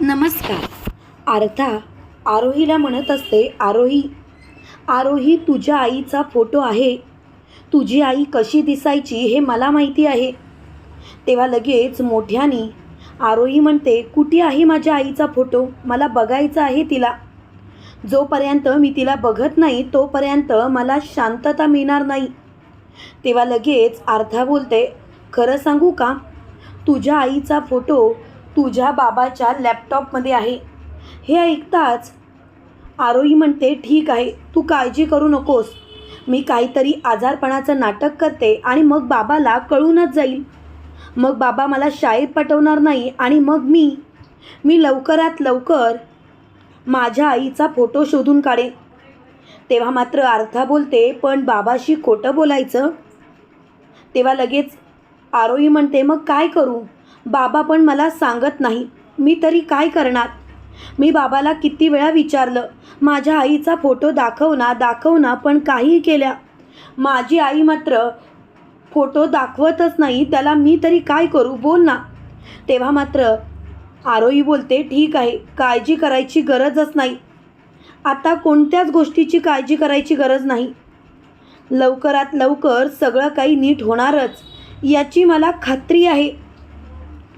नमस्कार. आर्था आरोहीला म्हणत असते आरोही आरोही तुझ्या आईचा फोटो आहे. तुझी आई कशी दिसायची हे मला माहिती आहे. तेव्हा लगेच मोठ्यानी आरोही म्हणते कुठे आहे माझ्या आईचा फोटो? मला बघायचा आहे तिला. जोपर्यंत मी तिला बघत नाही तोपर्यंत मला शांतता मिळणार नाही. तेव्हा लगेच आर्था बोलते खरं सांगू का? तुझ्या आईचा फोटो तुझ्या बाबाच्या लॅपटॉपमध्ये आहे. हे ऐकताच आरोही म्हणते ठीक आहे तू काळजी करू नकोस. मी काहीतरी आजारपणाचं नाटक करते आणि मग बाबाला कळूनच जाईल. मग बाबा मला शाळेत पाठवणार नाही आणि मग मी मी लवकरात लवकर माझ्या आईचा फोटो शोधून काढेन. तेव्हा मात्र अर्था बोलते पण बाबाशी खोटं बोलायचं? तेव्हा लगेच आरोही म्हणते मग काय करू? बाबा पण मला सांगत नाही. मी तरी काय करणार? मी बाबाला किती वेळा विचारलं माझ्या आईचा फोटो दाखव ना दाखव ना पण काही केल्या. माझी आई मात्र फोटो दाखवतच नाही त्याला मी तरी काय करू? बोल ना. तेव्हा मात्र आरोही बोलते ठीक आहे काळजी करायची गरजच नाही. आता कोणत्याच गोष्टीची काळजी करायची गरज नाही. लवकरात लवकर सगळं काही नीट होणारच. याची मला खात्री आहे.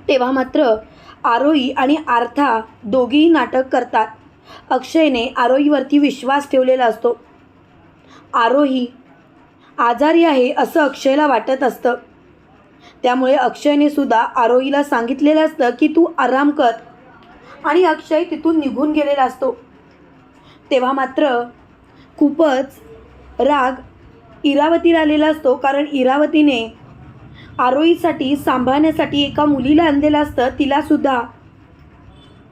तेव्हा मात्र आरोही आणि आर्था दोघीही नाटक करतात. अक्षयने आरोहीवरती विश्वास ठेवलेला असतो. आरोही आजारी आहे असं अक्षयला वाटत असतं. त्यामुळे अक्षयने सुद्धा आरोहीला सांगितलेलं असतं की तू आराम कर. आणि अक्षय तिथून निघून गेलेला असतो. तेव्हा मात्र खूपच राग इरावतीला आलेला असतो कारण इरावतीने आरोहीसाठी सांभाळण्यासाठी एका मुलीला आणलेलं असतं तिलासुद्धा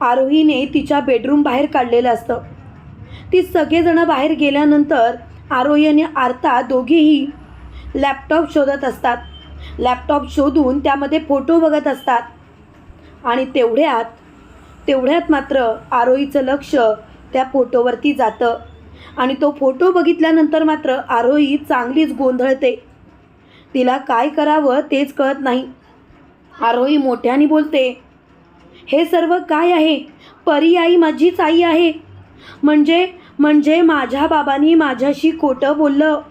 आरोहीने तिच्या बेडरूम बाहेर काढलेलं असतं. ती सगळेजणं बाहेर गेल्यानंतर आरोही आणि आर्ता दोघेही लॅपटॉप शोधत असतात. लॅपटॉप शोधून त्यामध्ये फोटो बघत असतात. आणि तेवढ्यात तेवढ्यात मात्र आरोहीचं लक्ष त्या फोटोवरती जातं. आणि तो फोटो बघितल्यानंतर मात्र आरोही चांगलीच गोंधळते. तिला काय करावं तेच कळत नाही. आरोही मोठ्याने बोलते हे सर्व काय आहे? परी आई माझीच आई आहे. म्हणजे म्हणजे माझ्या बाबांनी माझ्याशी खोटं बोललं.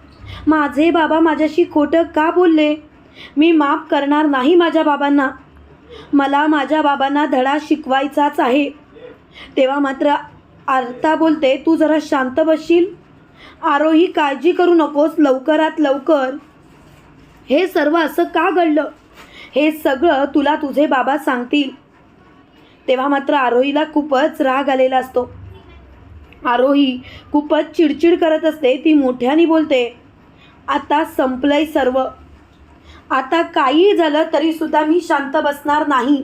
माझे बाबा माझ्याशी खोटं का बोलले? मी माफ करणार नाही माझ्या बाबांना. मला माझ्या बाबांना धडा शिकवायचाच आहे. तेव्हा मात्र आर्ता बोलते तू जरा शांत बसशील? आरोही काळजी करू नकोस लवकरात लवकर हे सर्व असं का घडलं? हे सगळं तुला तुझे बाबा सांगतील. तेव्हा मात्र आरोहीला खूपच राग आलेला असतो. आरोही खूपच चिडचिड करत असते ती मोठ्याने बोलते आता संपलंय सर्व. आता काही झालं तरीसुद्धा मी शांत बसणार नाही.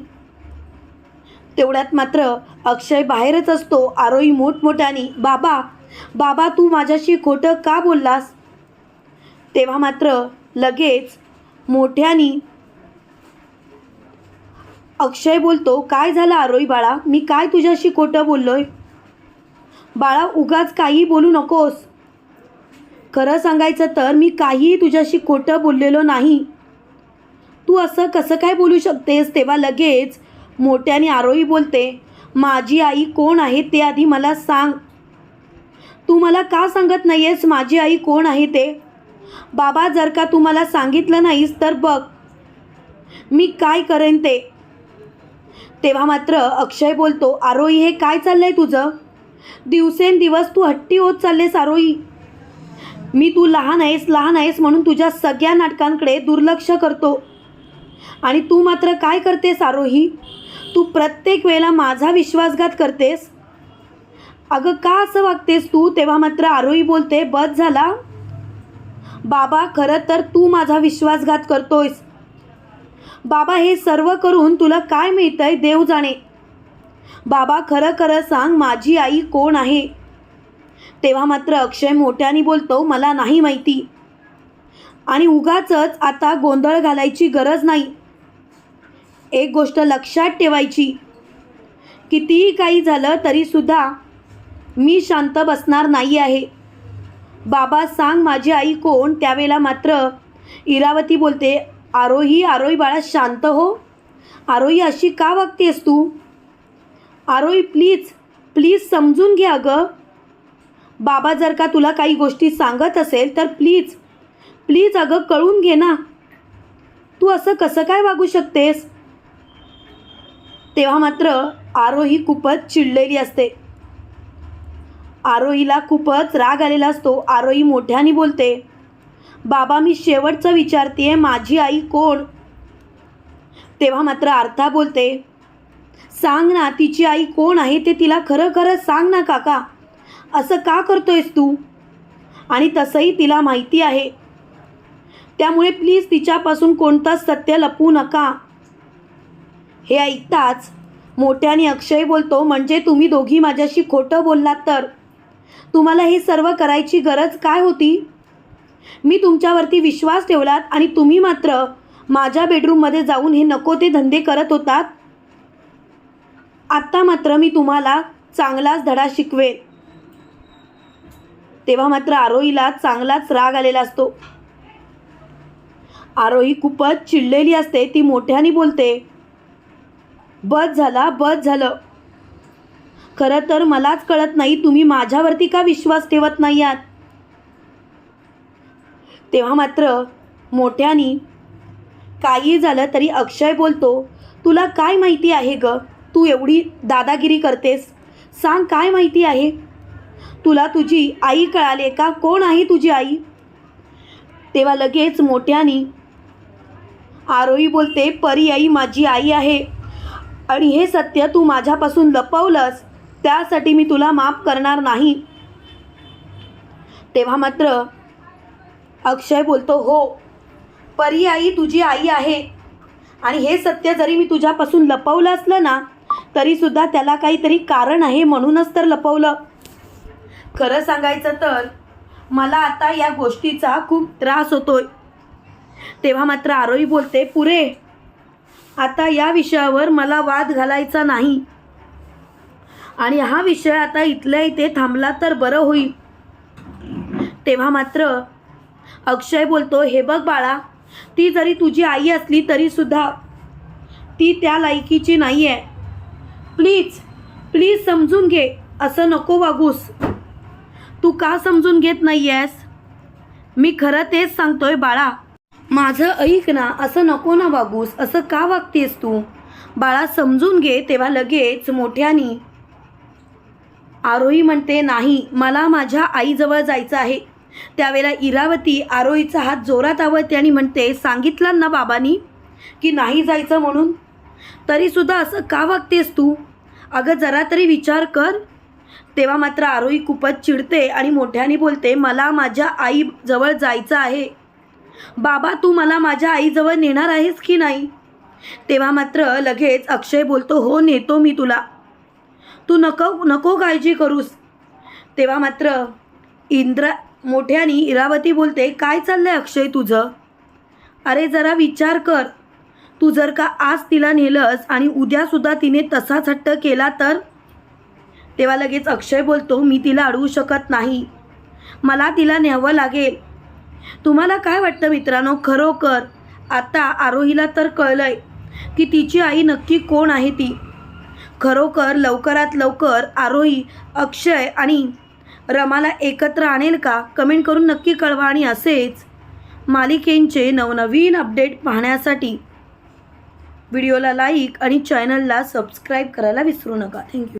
तेवढ्यात मात्र अक्षय बाहेरच असतो आरोही मोठमोठ्याने बाबा बाबा तू माझ्याशी खोटं का बोललास? तेव्हा मात्र लगेच मोठ्यानी अक्षय बोलतो काय झालं आरोई बाळा? मी काय तुझ्याशी खोटं बोललोय? बाळा उगाच काही बोलू नकोस. खरं सांगायचं तर मी काहीही तुझ्याशी खोटं बोललेलो नाही. तू असं कसं काय बोलू शकतेस? तेव्हा लगेच मोठ्याने आरोही बोलते माझी आई कोण आहे ते आधी मला सांग. तू मला का सांगत नाही आहेस माझी आई कोण आहे ते? बाबा जर का तू मला सांगितलं नाहीस तर बघ. मी काय करेन ते? तेव्हा मात्र अक्षय बोलतो आरोही हे काय चाललंय तुझं? दिवसेंदिवस तू हट्टी होत चाललेस आरोही मी तू लहान आहेस लहान आहेस म्हणून तुझ्या सगळ्या नाटकांकडे दुर्लक्ष करतो. आणि तू मात्र काय करतेस आरोही? तू प्रत्येक वेळेला माझा विश्वासघात करतेस? अगं का असं वागतेस तू? तेव्हा मात्र आरोही बोलते बस झाला. बाबा खरं तर तू माझा विश्वासघात करतोयस. बाबा हे सर्व करून तुला काय मिळतंय देव जाणे. बाबा खरं खरं सांग माझी आई कोण आहे? तेव्हा मात्र अक्षय मोठ्याने बोलतो मला नाही माहिती. आणि उगाचच आता गोंधळ घालायची गरज नाही. एक गोष्ट लक्षात ठेवायची. कितीही काही झालं तरीसुद्धा मी शांत बसणार नाही आहे बाबा सांग माझी आई कोण? त्यावेळेला मात्र इरावती बोलते आरोही आरोही बाळा शांत हो. आरोही अशी का वागतेस तू? आरोही प्लीज प्लीज समजून घे अगं बाबा जर का तुला काही गोष्टी सांगत असेल तर प्लीज प्लीज अगं कळून घे ना. तू असं कसं काय वागू शकतेस? तेव्हा मात्र आरोही खूपच चिडलेली असते. आरोहीला खूपच राग आलेला असतो. आरोही मोठ्याने बोलते बाबा मी शेवटचं विचारते माझी आई कोण? तेव्हा मात्र आर्था बोलते सांग ना तिची आई कोण आहे ते तिला खरं खरं सांग ना काका. असं का करतोयस तू? आणि तसंही तिला माहिती आहे. त्यामुळे प्लीज तिच्यापासून कोणतंच सत्य लपवू नका. हे ऐकताच मोठ्याने अक्षय बोलतो म्हणजे तुम्ही दोघी माझ्याशी खोटं बोललात तर? तुम्हाला हे सर्व करायची गरज काय होती? मी तुमच्यावरती विश्वास ठेवलात आणि तुम्ही मात्र माझ्या बेडरूममध्ये जाऊन हे नको ते धंदे करत होतात? आत्ता मात्र मी तुम्हाला चांगलाच धडा शिकवेन. तेव्हा मात्र आरोहीला चांगलाच राग आलेला असतो. आरोही खूपच चिडलेली असते ती मोठ्याने बोलते बस झाला बस झालं. खरं तर मलाच कळत नाही तुम्ही माझ्यावरती का विश्वास ठेवत नाही आहात तेव्हा मात्र मोठ्यानी काही झालं तरी अक्षय बोलतो. तुला काय माहिती आहे ग? तू एवढी दादागिरी करतेस. सांग काय माहिती आहे? तुला तुझी आई कळाले का? कोण आहे तुझी आई? तेव्हा लगेच मोठ्यानी आरोही बोलते परी आई माझी आई आहे. आणि हे सत्य तू माझ्यापासून लपवलंस. त्यासाठी मी तुला माफ करणार नाही. तेव्हा मात्र अक्षय बोलतो हो परी आई तुझी आई आहे. आणि हे सत्य जरी मी तुझ्यापासून लपवलं असलं ना तरीसुद्धा त्याला काहीतरी कारण आहे म्हणूनच तर लपवलं. खरं सांगायचं तर मला आता या गोष्टीचा खूप त्रास होतोय. तेव्हा मात्र आरोही बोलते पुरे आता या विषयावर मला वाद घालायचा नाही. आणि हा विषय आता इथल्या इथे थांबला तर बरं होईल. तेव्हा मात्र अक्षय बोलतो हे बघ बाळा ती जरी तुझी आई असली तरीसुद्धा ती त्या लायकीची नाही आहे प्लीज प्लीज समजून घे असं नको वागूस. तू का समजून घेत नाही आहेस मी खरं तेच सांगतोय बाळा. माझं ऐक ना असं नको ना वागूस असं का वागतेस तू? बाळा समजून घे तेव्हा लगेच मोठ्यानी आरोही म्हणते नाही मला माझ्या आईजवळ जायचं आहे. त्यावेळेला इरावती आरोहीचा हात जोरात आवडते आणि म्हणते सांगितलं ना बाबांनी की नाही जायचं म्हणून? तरीसुद्धा असं का वागतेस तू? अगं जरा तरी विचार कर. तेव्हा मात्र आरोही खूपच चिडते आणि मोठ्याने बोलते मला माझ्या आईजवळ जायचं आहे. बाबा तू मला माझ्या आईजवळ नेणार आहेस की नाही? तेव्हा मात्र लगेच अक्षय बोलतो हो नेतो मी तुला. तू नको नको काळजी करूस. तेव्हा मात्र इंद्रा मोठ्यानी इरावती बोलते काय चाललं आहे अक्षय तुझं? अरे जरा विचार कर. तू जर का आज तिला नेलंस आणि उद्यासुद्धा तिने तसाच हट्ट केला तर? तेव्हा लगेच अक्षय बोलतो मी तिला अडवू शकत नाही. मला तिला न्यावं लागेल. तुम्हाला काय वाटतं मित्रांनो? खरोखर आता आरोहीला तर कळलं आहे की तिची आई नक्की कोण आहे ती? खरोखर लवकरात लवकर आरोही अक्षय आणि रमाला एकत्र आणेल का? कमेंट करून नक्की कळवा आणि असेच मालिकेंचे नवनवीन अपडेट पाहण्यासाठी व्हिडिओला लाईक आणि चॅनलला सबस्क्राईब करायला विसरू नका. थँक्यू.